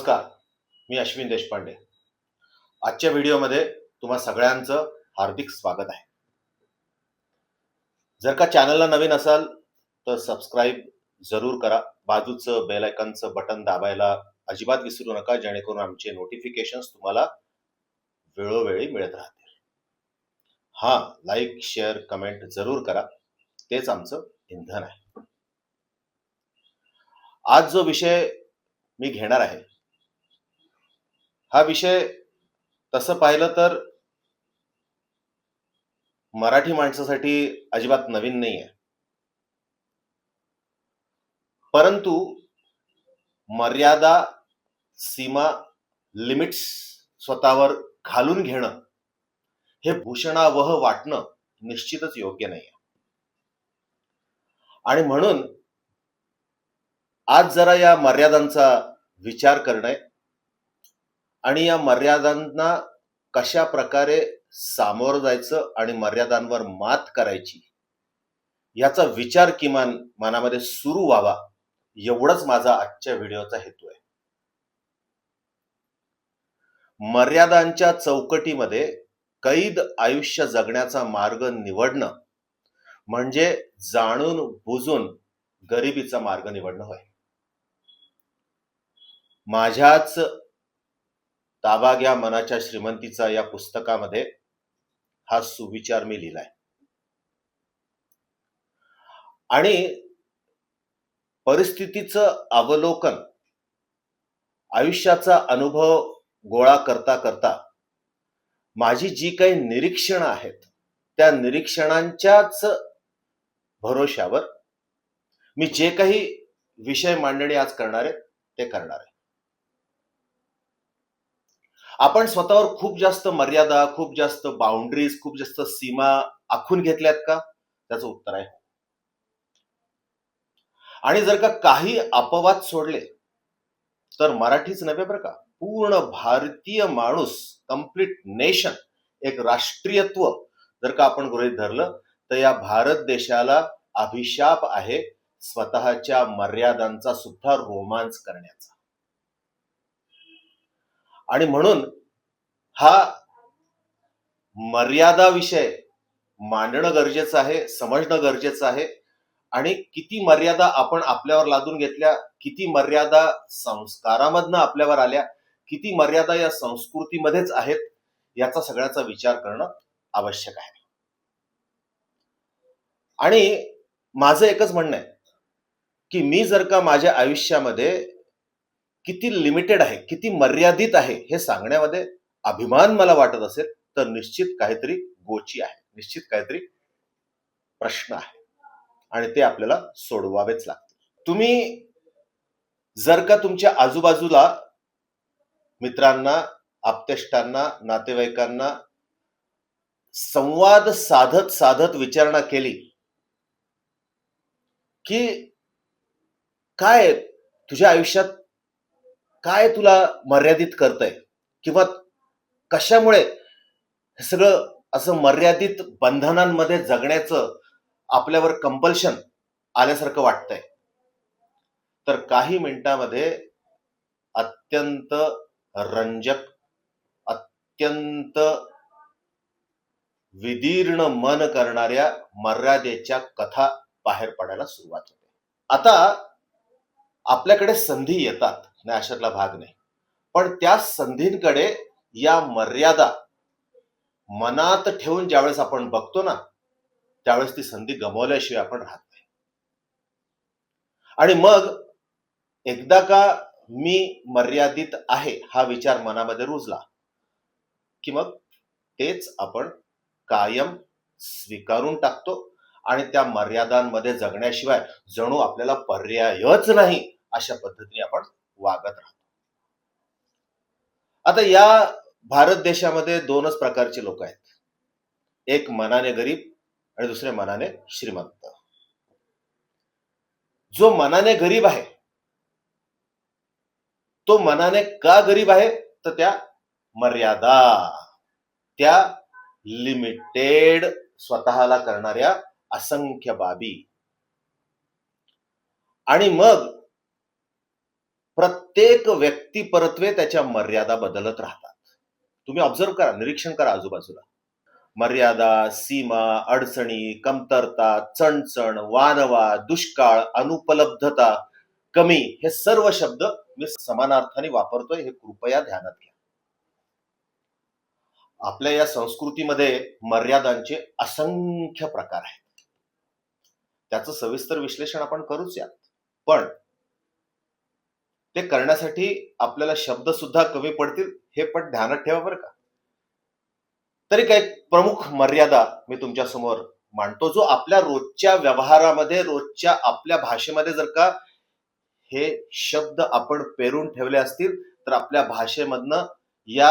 नमस्कार मी अश्विन देशपांडे. आजच्या व्हिडिओमध्ये तुम्हा सगळ्यांचं हार्दिक स्वागत आहे. जर का चॅनलला नवीन असाल तर सबस्क्राईब जरूर करा. बाजूचं बेलायकनचं बटन दाबायला अजिबात विसरू नका जेणेकरून आमचे नोटिफिकेशन्स तुम्हाला वेळोवेळी मिळत राहतील. हा लाईक शेअर कमेंट जरूर करा. तेच आमचं इंधन आहे. आज जो विषय मी घेणार आहे हा विषय तसं पाहिलं तर मराठी माणसासाठी अजिबात नवीन नाही आहे परंतु मर्यादा सीमा लिमिट्स स्वतःवर घालून घेणं हे भूषणावह वाटणं निश्चितच योग्य नाही आहे आणि म्हणून आज जरा या मर्यादांचा विचार करणे आणि या मर्यादांना कशा प्रकारे सामोरं जायचं आणि मर्यादांवर मात करायची याचा विचार किमान मनामध्ये सुरू व्हावा एवढंच माझा आजच्या व्हिडिओचा हेतू आहे. मर्यादांच्या चौकटीमध्ये कैद आयुष्य जगण्याचा मार्ग निवडणं म्हणजे जाणून बुजून गरिबीचा मार्ग निवडणं होय. माझ्याच ताबा घ्या मनाच्या श्रीमंतीचा या पुस्तकामध्ये हा सुविचार मी लिहिलाय. आणि परिस्थितीचं अवलोकन आयुष्याचा अनुभव गोळा करता करता माझी जी काही निरीक्षणं आहेत त्या निरीक्षणांच्याच भरोशावर मी जे काही विषय मांडणी आज करणार आहे ते करणार आहे. आपण स्वतःवर खूप जास्त मर्यादा खूप जास्त बाउंड्रीज खूप जास्त सीमा आखून घेतल्यात का? त्याचं उत्तर आहे. आणि जर का काही अपवाद सोडले तर मराठीच नव्हे बरं का? पूर्ण भारतीय माणूस कंप्लीट नेशन एक राष्ट्रीयत्व जर का आपण गृहीत धरलं तर या भारत देशाला अभिशाप आहे स्वतःच्या मर्यादांचा सुद्धा रोमांच करण्याचा. आणि म्हणून हा मर्यादा विषय मांडणं गरजेचं आहे समजणं गरजेचं आहे. आणि किती मर्यादा आपण आपल्यावर लादून घेतल्या किती मर्यादा संस्कारामधनं आपल्यावर आल्या किती मर्यादा या संस्कृतीमध्येच आहेत याचा सगळ्याचा विचार करणं आवश्यक आहे. आणि माझं एकच म्हणणं आहे की मी जर का माझ्या आयुष्यामध्ये किती लिमिटेड आहे किती मर्यादित आहे हे सांगण्यामध्ये अभिमान मला वाटत असेल तर निश्चित काहीतरी गोची आहे निश्चित काहीतरी प्रश्न आहे. आणि ते आपल्याला सोडवावेच लागते तुम्ही जर का तुमच्या आजूबाजूला मित्रांना आप्तेष्टांना नातेवाईकांना संवाद साधत साधत विचारणा केली की काय तुझ्या आयुष्यात काय तुला मर्यादित करतंय? किंवा कशामुळे हे सगळं असं मर्यादित बंधनांमध्ये जगण्याचं आपल्यावर कंपल्शन आल्यासारखं वाटतंय? तर काही मिनिटामध्ये अत्यंत रंजक अत्यंत विदीर्ण मन करणाऱ्या मर्यादेच्या कथा बाहेर पडायला सुरुवात होते. आता आपल्याकडे संधी येतात. नॅशरला भाग नाही. पण त्या संधींकडे या मर्यादा मनात ठेवून ज्यावेळेस आपण बघतो ना त्यावेळेस ती संधी गमावल्याशिवाय आपण राहत नाही. आणि मग एकदा का मी मर्यादित आहे हा विचार मनामध्ये रुजला की मग तेच आपण कायम स्वीकारून टाकतो आणि त्या मर्यादांमध्ये जगण्याशिवाय जणू आपल्याला पर्यायच नाही अशा पद्धतीने आपण वागत राहतो. आता या भारत देशामध्ये दोनच प्रकारचे लोक आहेत. एक मनाने गरीब आणि दुसरे मनाने श्रीमंत. जो मनाने गरीब आहे तो मनाने का गरीब आहे? तर त्या मर्यादा त्या लिमिटेड स्वतःला करणाऱ्या असंख्य बाबी. आणि मग प्रत्येक व्यक्ती परत्वे त्याच्या मर्यादा बदलत राहतात. तुम्ही ऑब्झर्व करा निरीक्षण करा आजूबाजूला. मर्यादा सीमा अडचणी कमतरता चणचण वानवा दुष्काळ अनुपलब्धता कमी हे सर्व शब्द मी समानार्थाने वापरतोय हे कृपया ध्यानात घ्या. आपल्या या संस्कृतीमध्ये मर्यादांचे असंख्य प्रकार आहेत. त्याचं सविस्तर विश्लेषण आपण करूच यात. पण ते करण्यासाठी आपल्याला शब्द सुद्धा कमी पडतील हे पण ध्यानात ठेवा बरं का. तरी काही प्रमुख मर्यादा मी तुमच्यासमोर मांडतो जो आपल्या रोजच्या व्यवहारामध्ये रोजच्या आपल्या भाषेमध्ये जर का हे शब्द आपण पेरून ठेवले असतील तर आपल्या भाषेमधनं या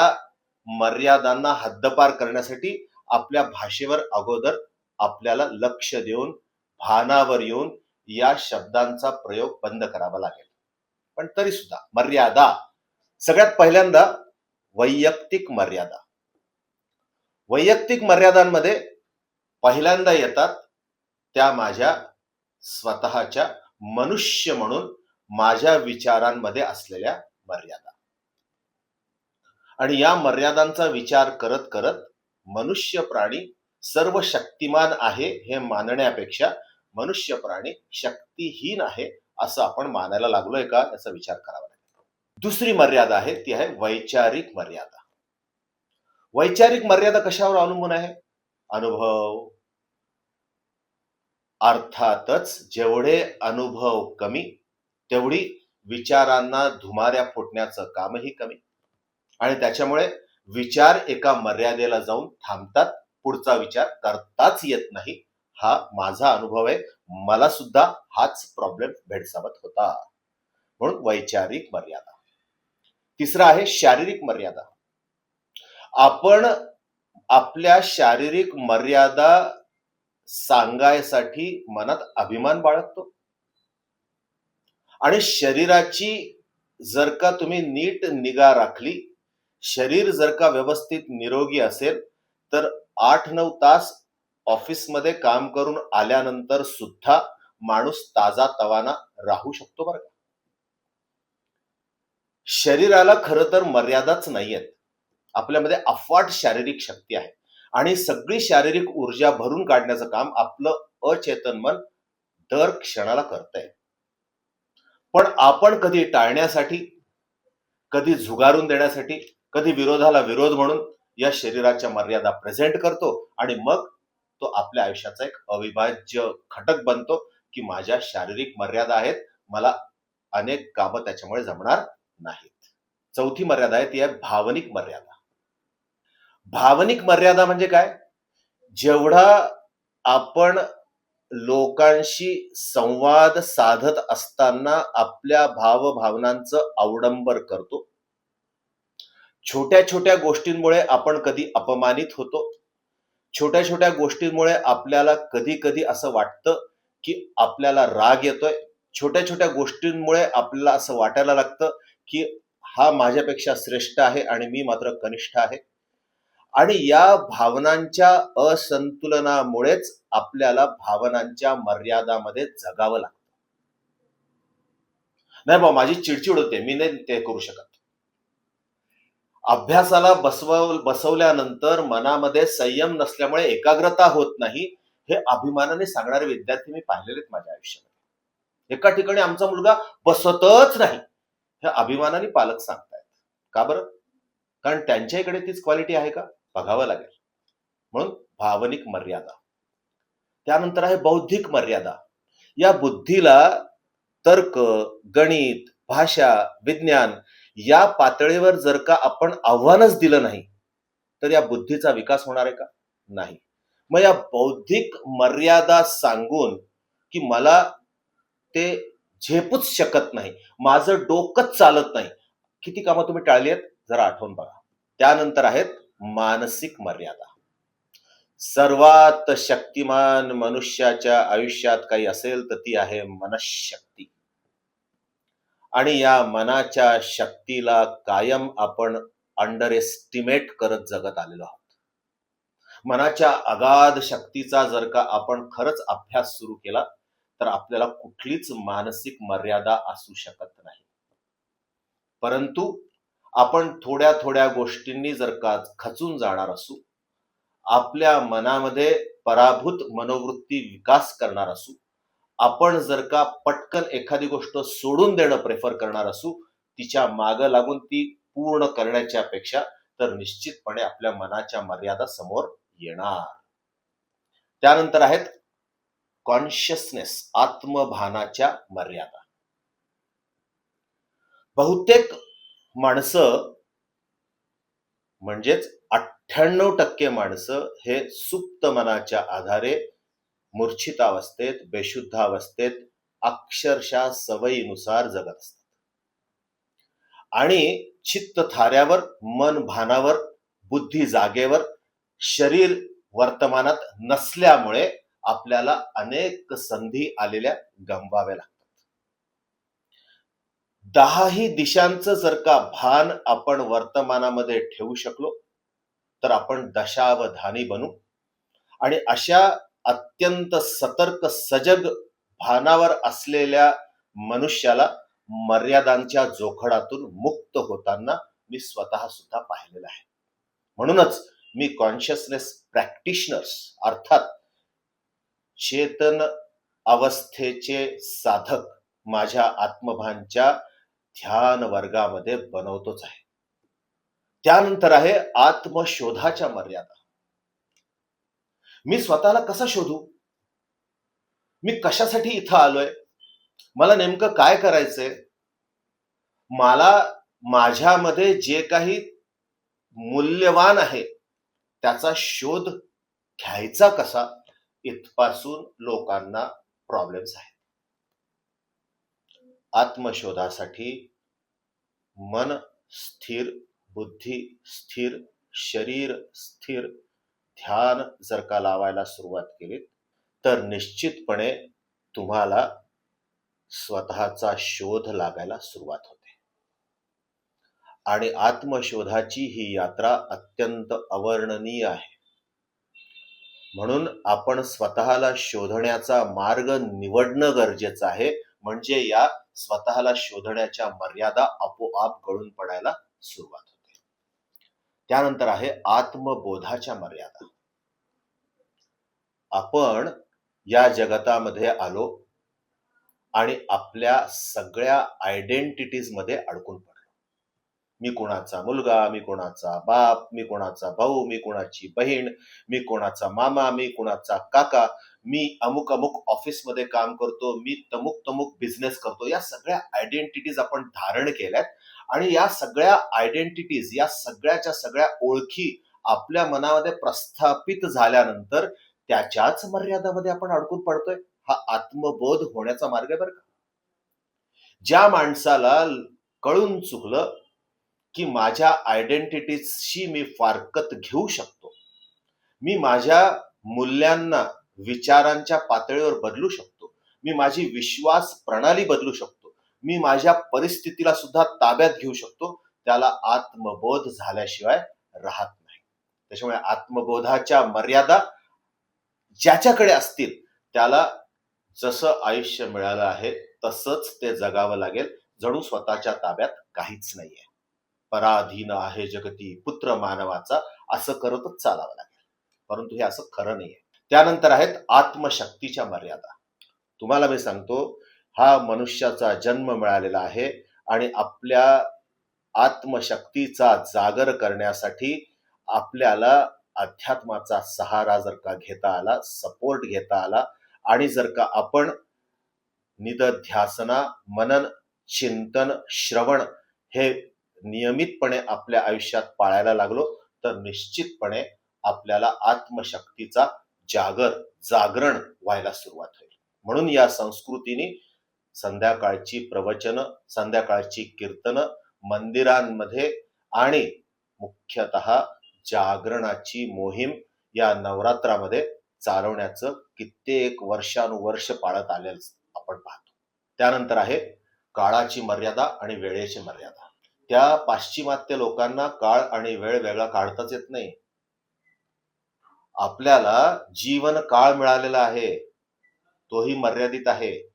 मर्यादांना हद्दपार करण्यासाठी आपल्या भाषेवर अगोदर आपल्याला लक्ष देऊन भानावर येऊन या शब्दांचा प्रयोग बंद करावा लागेल. पण तरी सुद्धा मर्यादा. सगळ्यात पहिल्यांदा वैयक्तिक मर्यादा. वैयक्तिक मर्यादांमध्ये पहिल्यांदा येतात त्या माझ्या स्वतःच्या मनुष्य म्हणून माझ्या विचारांमध्ये असलेल्या मर्यादा. आणि या मर्यादांचा विचार करत करत मनुष्य प्राणी सर्व शक्तिमान आहे हे मानण्यापेक्षा मनुष्य प्राणी शक्तिहीन आहे असं आपण मानायला लागलोय का? याचा विचार करावा लागेल. दुसरी मर्यादा आहे ती आहे वैचारिक मर्यादा. वैचारिक मर्यादा कशावर अवलंबून आहे? अनुभव. अर्थातच जेवढे अनुभव कमी तेवढी विचारांना धुमाऱ्या फुटण्याचं कामही कमी. आणि त्याच्यामुळे विचार एका मर्यादेला जाऊन थांबतात पुढचा विचार करताच येत नाही. हा माझा अनुभव आहे. मला सुद्धा हाच प्रॉब्लेम भेडसावत होता. म्हणून वैचारिक मर्यादा. तिसरा आहे शारीरिक मर्यादा. आपण आपल्या शारीरिक मर्यादा सांगायसाठी मनात अभिमान बाळगतो. आणि शरीराची जर का तुम्ही नीट निगा राखली शरीर जर का व्यवस्थित निरोगी असेल तर आठ नऊ तास ऑफिसमध्ये काम करून आल्यानंतर सुद्धा माणूस ताजा तवाना राहू शकतो बरं का? शरीराला खर तर मर्यादाच नाहीयेत. आपल्यामध्ये अफाट शारीरिक शक्ती आहे. आणि सगळी शारीरिक ऊर्जा भरून काढण्याचं काम आपलं अचेतन मन दर क्षणाला करतंय. पण आपण कधी टाळण्यासाठी कधी झुगारून देण्यासाठी कधी विरोधाला विरोध म्हणून या शरीराच्या मर्यादा प्रेझेंट करतो आणि मग तो आपल्या आयुष्याचा एक अविभाज्य घटक बनतो की माझ्या शारीरिक मर्यादा आहेत. मला अनेक कामं त्याच्यामुळे जमणार नाहीत. चौथी मर्यादा आहे ती आहे भावनिक मर्यादा. भावनिक मर्यादा म्हणजे काय? जेवढा आपण लोकांशी संवाद साधत असताना आपल्या भावभावनांचं अवडंबर करतो. छोट्या छोट्या गोष्टींमुळे आपण कधी अपमानित होतो. छोट्या छोट्या गोष्टींमुळे आपल्याला कधी कधी असं वाटतं की आपल्याला राग येतोय. छोट्या छोट्या गोष्टींमुळे आपल्याला असं वाटायला लागतं की हा माझ्यापेक्षा श्रेष्ठ आहे आणि मी मात्र कनिष्ठ आहे. आणि या भावनांच्या असंतुलनामुळेच आपल्याला भावनांच्या मर्यादामध्ये जगावं लागतं. नाही बा माझी चिडचिड होते. मी नाही ते करू शकत. अभ्यासाला बसव बसवल्यानंतर मनामध्ये संयम नसल्यामुळे एकाग्रता होत नाही हे अभिमानाने सांगणारे विद्यार्थी मी पाहिलेलेत माझ्या आयुष्यामध्ये. एका ठिकाणी आमचा मुलगा बसतच नाही हे अभिमानाने पालक सांगतायत. का बरं? कारण त्यांच्या इकडे तीच क्वालिटी आहे का? बघावं लागेल. म्हणून भावनिक मर्यादा. त्यानंतर आहे बौद्धिक मर्यादा. या बुद्धीला तर्क गणित भाषा विज्ञान या पातळीवर जर का आपण आव्हानच दिलं नाही तर या बुद्धीचा विकास होणार आहे का? नाही. मग या बौद्धिक मर्यादा सांगून की मला ते झेपूच शकत नाही माझं डोकंच चालत नाही किती कामं तुम्ही टाळली आहेत? जरा आठवून बघा. त्यानंतर आहेत मानसिक मर्यादा. सर्वात शक्तिमान मनुष्याच्या आयुष्यात काही असेल तर ती आहे मनशक्ती. आणि या मनाच्या शक्तीला कायम आपण अंडर एस्टिमेट करत जगत आलेलो आहोत. मनाच्या अगाध शक्तीचा जर का आपण खरंच अभ्यास सुरू केला तर आपल्याला कुठलीच मानसिक मर्यादा असू शकत नाही. परंतु आपण थोड्या थोड्या गोष्टींनी जर का खचून जाणार असू आपल्या मनामध्ये पराभूत मनोवृत्ती विकास करणार असू आपण जर का पटकन एखादी गोष्ट सोडून देणं प्रेफर करणार असू तिच्या मागं लागून ती पूर्ण करण्याच्या पेक्षा तर निश्चितपणे आपल्या मनाच्या मर्यादा समोर येणार. त्यानंतर आहेत कॉन्शियसनेस आत्मभानाच्या मर्यादा. बहुतेक माणसं म्हणजेच अठ्ठ्याण्णव टक्के माणसं हे सुप्त मनाच्या आधारे मूर्छितावस्थेत बेशुद्धावस्थेत अक्षरशः सवयीनुसार जगत असतात. आणि चित्त थाऱ्यावर मन भानावर बुद्धी जागेवर शरीर वर्तमानात नसल्यामुळे आपल्याला अनेक संधी आलेल्या गमवाव्या लागतात. दहाही दिशांचं जर का भान आपण वर्तमानामध्ये ठेवू शकलो तर आपण दशावधानी बनू. आणि अशा अत्यंत सतर्क सजग भानावर असलेल्या मनुष्याला मर्यादांच्या जोखडातून मुक्त होताना मी स्वतः सुद्धा पाहिलेलं आहे. म्हणूनच मी कॉन्शियसनेस प्रॅक्टिशनर्स अर्थात चेतन अवस्थेचे साधक माझ्या आत्मभानच्या ध्यान वर्गामध्ये बनवतोच आहे. त्यानंतर आहे आत्मशोधाच्या मर्यादा. मी स्वतःला कसा शोधू? मी कशासाठी इथं आलोय? मला नेमकं काय करायचंय? मला माझ्यामध्ये जे काही मूल्यवान आहे त्याचा शोध घ्यायचा कसा? इथपासून लोकांना प्रॉब्लेम्स आहेत. आत्मशोधासाठी मन स्थिर बुद्धी स्थिर शरीर स्थिर ध्यान जर का लावायला सुरुवात केली तर निश्चितपणे तुम्हाला स्वतःचा शोध लागायला सुरुवात होते. आणि आत्मशोधाची ही यात्रा अत्यंत अवर्णनीय आहे. म्हणून आपण स्वतःला शोधण्याचा मार्ग निवडणं गरजेचं आहे. म्हणजे या स्वतःला शोधण्याच्या मर्यादा आपोआप गळून पडायला सुरुवात होते. त्यानंतर आहे आत्मबोधाच्या मर्यादा. आपण या जगतामध्ये आलो आणि आपल्या सगळ्या आयडेंटिटीजमध्ये अडकून पडलो. मी कोणाचा मुलगा मी कोणाचा बाप मी कोणाचा भाऊ मी कोणाची बहीण मी कोणाचा मामा मी कोणाचा काका मी अमुक अमुक ऑफिसमध्ये काम करतो मी तमुक तमुक बिझनेस करतो. या सगळ्या आयडेंटिटीज आपण धारण केल्यात आणि या सगळ्या आयडेंटिटीज या सगळ्याच्या सगळ्या ओळखी आपल्या मनामध्ये प्रस्थापित झाल्यानंतर त्याच्याच मर्यादामध्ये आपण अडकून पडतोय. हा आत्मबोध होण्याचा मार्ग आहे बरं का. ज्या माणसाला कळून चुकलं की माझ्या आयडेंटिटीजशी मी फारकत घेऊ शकतो मी माझ्या मूल्यांना विचारांच्या पातळीवर बदलू शकतो मी माझी विश्वास प्रणाली बदलू शकतो मी माझ्या परिस्थितीला सुद्धा ताब्यात घेऊ शकतो. त्याला आत्मबोध झाल्याशिवाय राहत नाही. त्याच्यामुळे आत्मबोधाच्या मर्यादा ज्याच्याकडे असतील त्याला जसं आयुष्य मिळालं आहे तसंच ते जगावं लागेल. जणू स्वतःच्या ताब्यात काहीच नाहीये. पराधीन आहे जगती पुत्र मानवाचा असं करतच चालावं लागेल. परंतु हे असं खरं नाहीये. त्यानंतर आहेत आत्मशक्तीच्या मर्यादा. तुम्हाला मी सांगतो हा मनुष्याचा जन्म मिळालेला आहे आणि आपल्या आत्मशक्तीचा जागर करण्यासाठी आपल्याला अध्यात्माचा सहारा जर का घेता आला सपोर्ट घेता आला आणि जर का आपण निदध्यासना मनन चिंतन श्रवण हे नियमितपणे आपल्या आयुष्यात पाळायला लागलो तर निश्चितपणे आपल्याला आत्मशक्तीचा जागर जागरण व्हायला सुरुवात होईल. म्हणून या संस्कृतीने संध्याकाळची प्रवचन संध्याकाळची कीर्तन मंदिरांमध्ये आणि मुख्यतः जागरणाची मोहीम या नवरात्रामध्ये चालवण्याचं कित्येक वर्षानुवर्ष पाळत आलेलं आपण पाहतो. त्यानंतर आहे काळाची मर्यादा आणि वेळेची मर्यादा. त्या पाश्चिमात्य लोकांना काळ आणि वेळ वेगळा काढताच येत नाही. आपल्याला जीवन काळ मिळालेला आहे. तोही मर्यादित आहे.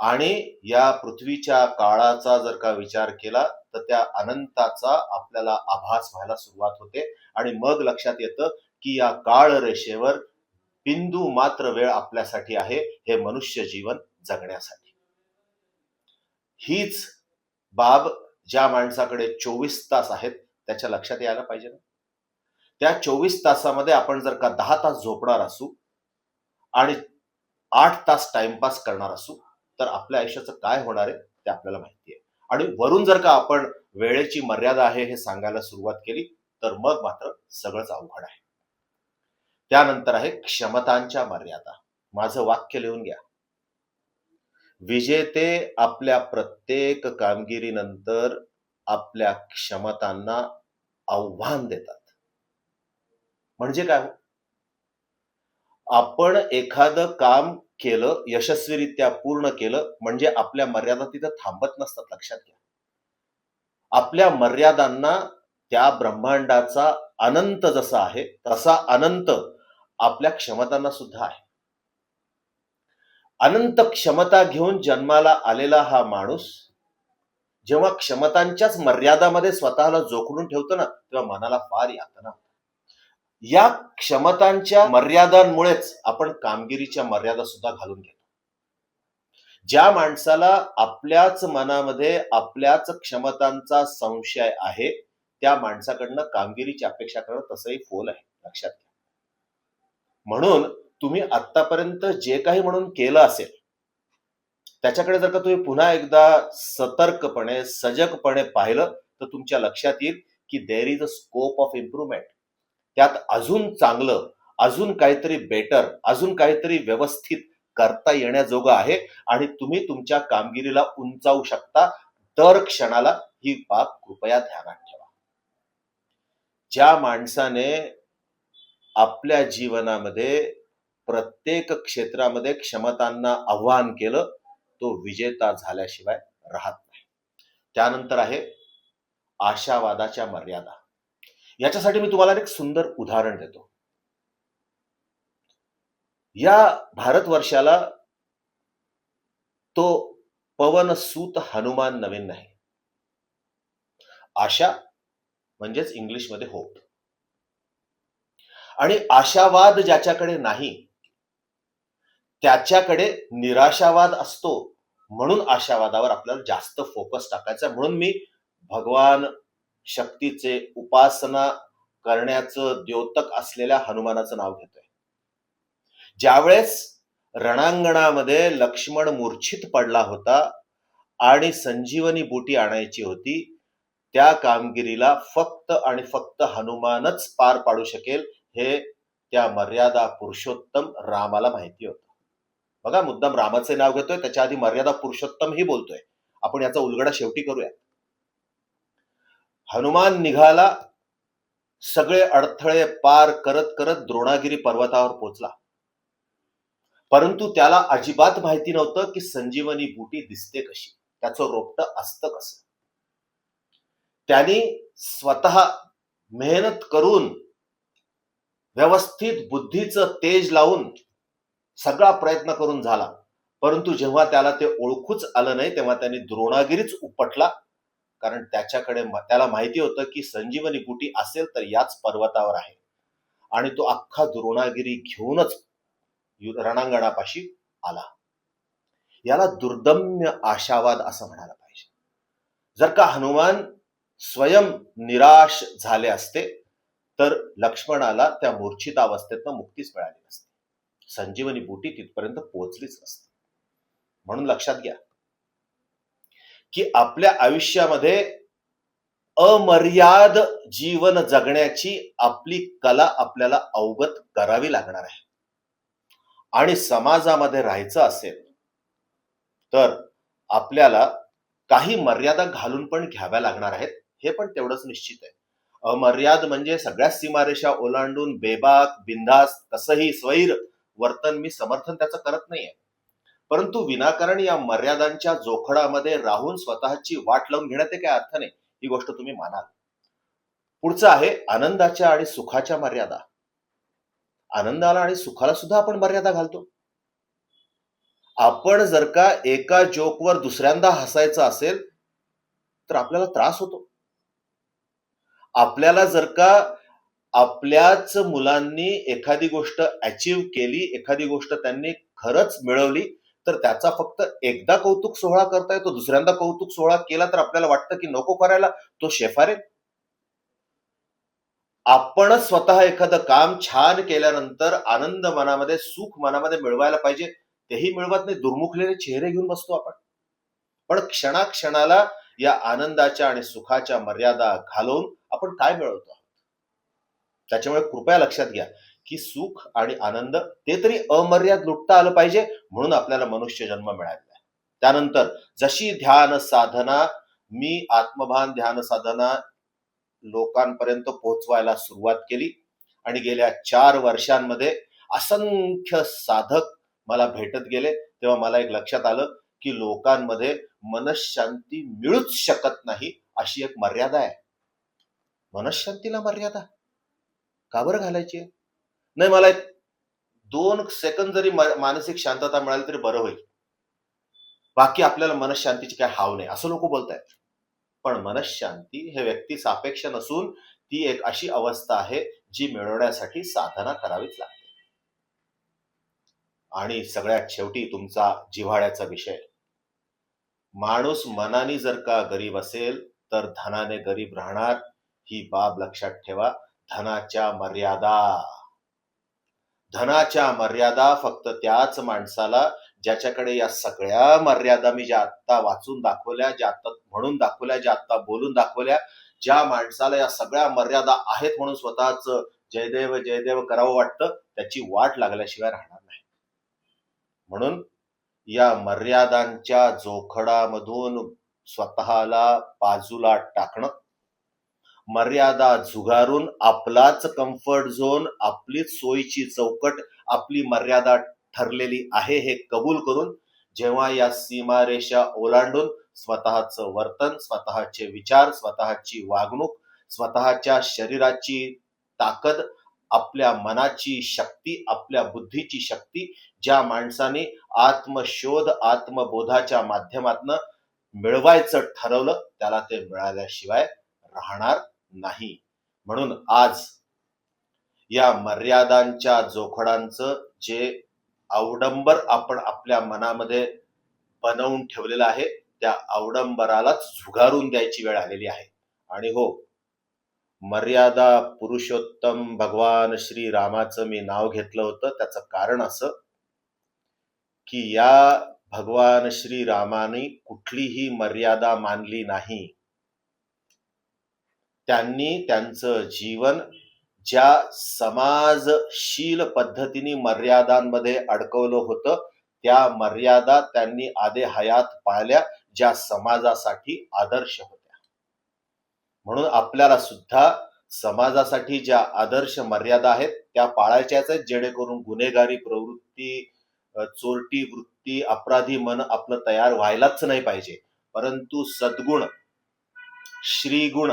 आणि या पृथ्वीच्या काळाचा जर का विचार केला तर त्या अनंताचा आपल्याला आभास व्हायला सुरुवात होते. आणि मग लक्षात येतं की या काळ रेषेवर बिंदू मात्र वेळ आपल्यासाठी आहे हे मनुष्य जीवन जगण्यासाठी. हीच बाब ज्या माणसाकडे चोवीस तास आहेत त्याच्या लक्षात यायला पाहिजे ना? त्या चोवीस तासामध्ये आपण जर का दहा तास झोपणार असू आणि आठ तास टाइमपास करणार असू तर आपल्या आयुष्याचं काय होणार आहे ते आपल्याला माहिती आहे. आणि वरून जर का आपण वेळेची मर्यादा आहे हे सांगायला सुरुवात केली तर मग मात्र सगळंच अवघड आहे. त्यानंतर आहे क्षमतांच्या मर्यादा. माझं वाक्य लिहून घ्या. विजेते आपल्या प्रत्येक कामगिरीनंतर आपल्या क्षमतांना आव्हान देतात. म्हणजे काय हो? आपण एखादं काम केलं यशस्वीरित्या पूर्ण केलं म्हणजे आपल्या मर्यादा तिथं थांबत नसतात लक्षात घ्या आपल्या मर्यादांना त्या ब्रह्मांडाचा अनंत जसा आहे तसा अनंत आपल्या क्षमतांना सुद्धा आहे अनंत क्षमता घेऊन जन्माला आलेला हा माणूस जेव्हा क्षमतांच्याच मर्यादामध्ये स्वतःला जोखडून ठेवतो ना तेव्हा मनाला फार यातना होतात. या क्षमतांच्या मर्यादांमुळेच आपण कामगिरीच्या मर्यादा सुद्धा घालून घेतो. ज्या माणसाला आपल्याच मनामध्ये आपल्याच क्षमतांचा संशय आहे त्या माणसाकडनं कामगिरीची अपेक्षा करणं तसंही फोल आहे लक्षात घ्या. म्हणून तुम्ही आतापर्यंत जे काही म्हणून केलं असेल त्याच्याकडे जर का तुम्ही पुन्हा एकदा सतर्कपणे सजगपणे पाहिलं तर तुमच्या लक्षात येईल की there is a scope of improvement त्यात अजून चांगलं अजून काहीतरी बेटर अजून काहीतरी व्यवस्थित करता येण्याजोगं आहे आणि तुम्ही तुमच्या कामगिरीला उंचावू शकता. दर क्षणाला ही बाब कृपया ध्यानात ठेवा. ज्या माणसाने आपल्या जीवनामध्ये प्रत्येक क्षेत्रामध्ये क्षमतांना आव्हान केलं तो विजेता झाल्याशिवाय राहत नाही. त्यानंतर आहे आशावादाच्या मर्यादा. याच्यासाठी मी तुम्हाला एक सुंदर उदाहरण देतो. या भारतवर्षाला तो पवन सूत हनुमान नवीन नाही. आशा म्हणजेच इंग्लिशमध्ये होप. आणि आशावाद ज्याच्याकडे नाही त्याच्याकडे निराशावाद असतो म्हणून आशावादावर आपल्याला जास्त फोकस टाकायचा म्हणून मी भगवान शक्तीचे उपासना करण्याचं द्योतक असलेल्या हनुमानाचं नाव घेतोय. ज्यावेळेस रणांगणामध्ये लक्ष्मण मूर्छित पडला होता आणि संजीवनी बुटी आणायची होती त्या कामगिरीला फक्त आणि फक्त हनुमानच पार पाडू शकेल हे त्या मर्यादा पुरुषोत्तम रामाला माहिती होत. बघा मुद्दाम रामाचे नाव घेतोय त्याच्या आधी मर्यादा पुरुषोत्तम ही बोलतोय. आपण याचा उलगडा शेवटी करूया हनुमान निघाला सगळे अडथळे पार करत करत द्रोणागिरी पर्वतावर पोचला. परंतु त्याला अजिबात माहिती नव्हतं की संजीवनी बुटी दिसते कशी. त्याचं रोपट असतं कसं. त्यांनी स्वतः मेहनत करून व्यवस्थित बुद्धीचं तेज लावून सगळा प्रयत्न करून झाला. परंतु जेव्हा त्याला ते ओळखूच आलं नाही तेव्हा त्यांनी द्रोणागिरीच उपटला. कारण त्याच्याकडे त्याला माहिती होतं की संजीवनी बुटी असेल तर याच पर्वतावर आहे. आणि तो अख्खा द्रोणागिरी घेऊनच रणांगणापाशी आला. याला दुर्दम्य आशावाद असं म्हणायला पाहिजे. जर का हनुमान स्वयं निराश झाले असते तर लक्ष्मणाला त्या मूर्छित अवस्थेतनं मुक्तीच मिळाली नसती. संजीवनी बुटी तिथपर्यंत पोहोचलीच नसते. म्हणून लक्षात घ्या की आपल्या आयुष्यामध्ये अमर्याद जीवन जगण्याची आपली कला आपल्याला अवगत करावी लागणार आहे. आणि समाजामध्ये राहायचं असेल तर आपल्याला काही मर्यादा घालून पण घ्याव्या लागणार आहेत हे पण तेवढंच निश्चित आहे. अमर्याद म्हणजे सगळ्याच सीमारेषा ओलांडून बेबाक बिंदास कसंही स्वैर वर्तन मी समर्थन त्याचं करत नाहीये. परंतु विनाकारण या मर्यादांच्या जोखडामध्ये राहून स्वतःची वाट लावून घेण्यात काही अर्थ नाही? ही गोष्ट तुम्ही मानाल. पुढचं आहे आनंदाच्या आणि सुखाच्या मर्यादा. आनंदाला आणि सुखाला सुद्धा आपण मर्यादा घालतो. आपण जर का एका जोकवर दुसऱ्यांदा हसायचं असेल तर आपल्याला त्रास होतो. आपल्याला जर का आपल्याच मुलांनी एखादी गोष्ट अचीव केली एखादी गोष्ट त्यांनी खरंच मिळवली तर त्याचा फक्त एकदा कौतुक सोहळा करता येतो दुसऱ्यांदा कौतुक सोहळा केला तर आपल्याला वाटतं की नको करायला तो शेफारे. आपणच स्वतः एखादं काम छान केल्यानंतर आनंद मनामध्ये सुख मनामध्ये मिळवायला पाहिजे. तेही मिळवत नाही दुर्मुखलेले चेहरे घेऊन बसतो आपण. पण क्षणाक्षणाला या आनंदाच्या आणि सुखाच्या मर्यादा घालवून आपण काय मिळवतो? त्याच्यामुळे कृपया लक्षात घ्या. की सुख आणि आनंद ते तरी अमर्याद लुटता आलं पाहिजे म्हणून आपल्याला मनुष्य जन्म मिळालेला आहे. त्यानंतर जशी ध्यान साधना मी आत्मभान ध्यान साधना लोकांपर्यंत पोहोचवायला सुरुवात केली आणि गेल्या चार वर्षांमध्ये असंख्य साधक मला भेटत गेले. तेव्हा मला एक लक्षात आलं की लोकांमध्ये मनशांती मिळूच शकत नाही अशी एक मर्यादा आहे. मनशांतीला मर्यादा? का बरं घालायची आहे? नाही मला एक दोन सेकंद जरी मानसिक शांतता मिळाली तरी बरं होईल. बाकी आपल्याला मनशांतीची काय हाव नाही असं लोक बोलतायत. पण मनशांती हे व्यक्ती सापेक्ष नसून ती एक अशी अवस्था आहे जी मिळवण्यासाठी साधना करावीच लागते. आणि सगळ्यात शेवटी तुमचा जिव्हाळ्याचा विषय. माणूस मनाने जर का गरीब असेल तर धनाने गरीब राहणार. ही बाब लक्षात ठेवा. धनाच्या मर्यादा. धनाच्या मर्यादा फक्त त्याच माणसाला ज्याच्याकडे या सगळ्या मर्यादा मी ज्या आत्ता वाचून दाखवल्या ज्या आत्ता म्हणून दाखवल्या ज्या आत्ता बोलून दाखवल्या ज्या माणसाला या सगळ्या मर्यादा आहेत म्हणून स्वतःच जयदेव जयदेव करावं वाटतं त्याची वाट लागल्याशिवाय राहणार नाही. म्हणून या मर्यादांच्या जोखडामधून स्वतःला बाजूला टाकणं मर्यादा झुगारून आपलाच कम्फर्ट झोन आपलीच सोयीची चौकट आपली मर्यादा ठरलेली आहे हे कबूल करून जेव्हा या सीमारेषा ओलांडून स्वतःचं वर्तन स्वतःचे विचार स्वतःची वागणूक स्वतःच्या शरीराची ताकद आपल्या मनाची शक्ती आपल्या बुद्धीची शक्ती ज्या माणसाने आत्मशोध आत्मबोधाच्या माध्यमातनं मिळवायचं ठरवलं त्याला ते मिळाल्याशिवाय राहणार नाही. म्हणून आज या मर्यादांच्या जोखडांचं जे अवडंबर आपण आपल्या मनामध्ये बनवून ठेवलेलं आहे त्या अवडंबरालाच झुगारून द्यायची वेळ आलेली आहे. आणि हो मर्यादा पुरुषोत्तम भगवान श्री रामाचं मी नाव घेतलं होतं. त्याचं कारण असं की या भगवान श्री रामाने कुठलीही मर्यादा मानली नाही. त्यांनी त्यांचं जीवन ज्या समाजशील पद्धतीने मर्यादांमध्ये अडकवलं होतं त्या मर्यादा त्यांनी आदे हयात पाळल्या ज्या समाजासाठी आदर्श होत्या. म्हणून आपल्याला सुद्धा समाजासाठी ज्या आदर्श मर्यादा आहेत त्या पाळायच्याच आहेत जेणेकरून गुन्हेगारी प्रवृत्ती चोरटी वृत्ती अपराधी मन आपलं तयार व्हायलाच नाही पाहिजे. परंतु सद्गुण श्रीगुण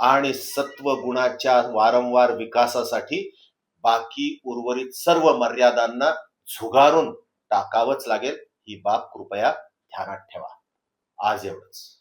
आणि सत्व गुणाच्या वारंवार विकासासाठी बाकी उर्वरित सर्व मर्यादांना झुगारून टाकावंच लागेल. ही बाब कृपया ध्यानात ठेवा. आज एवढंच.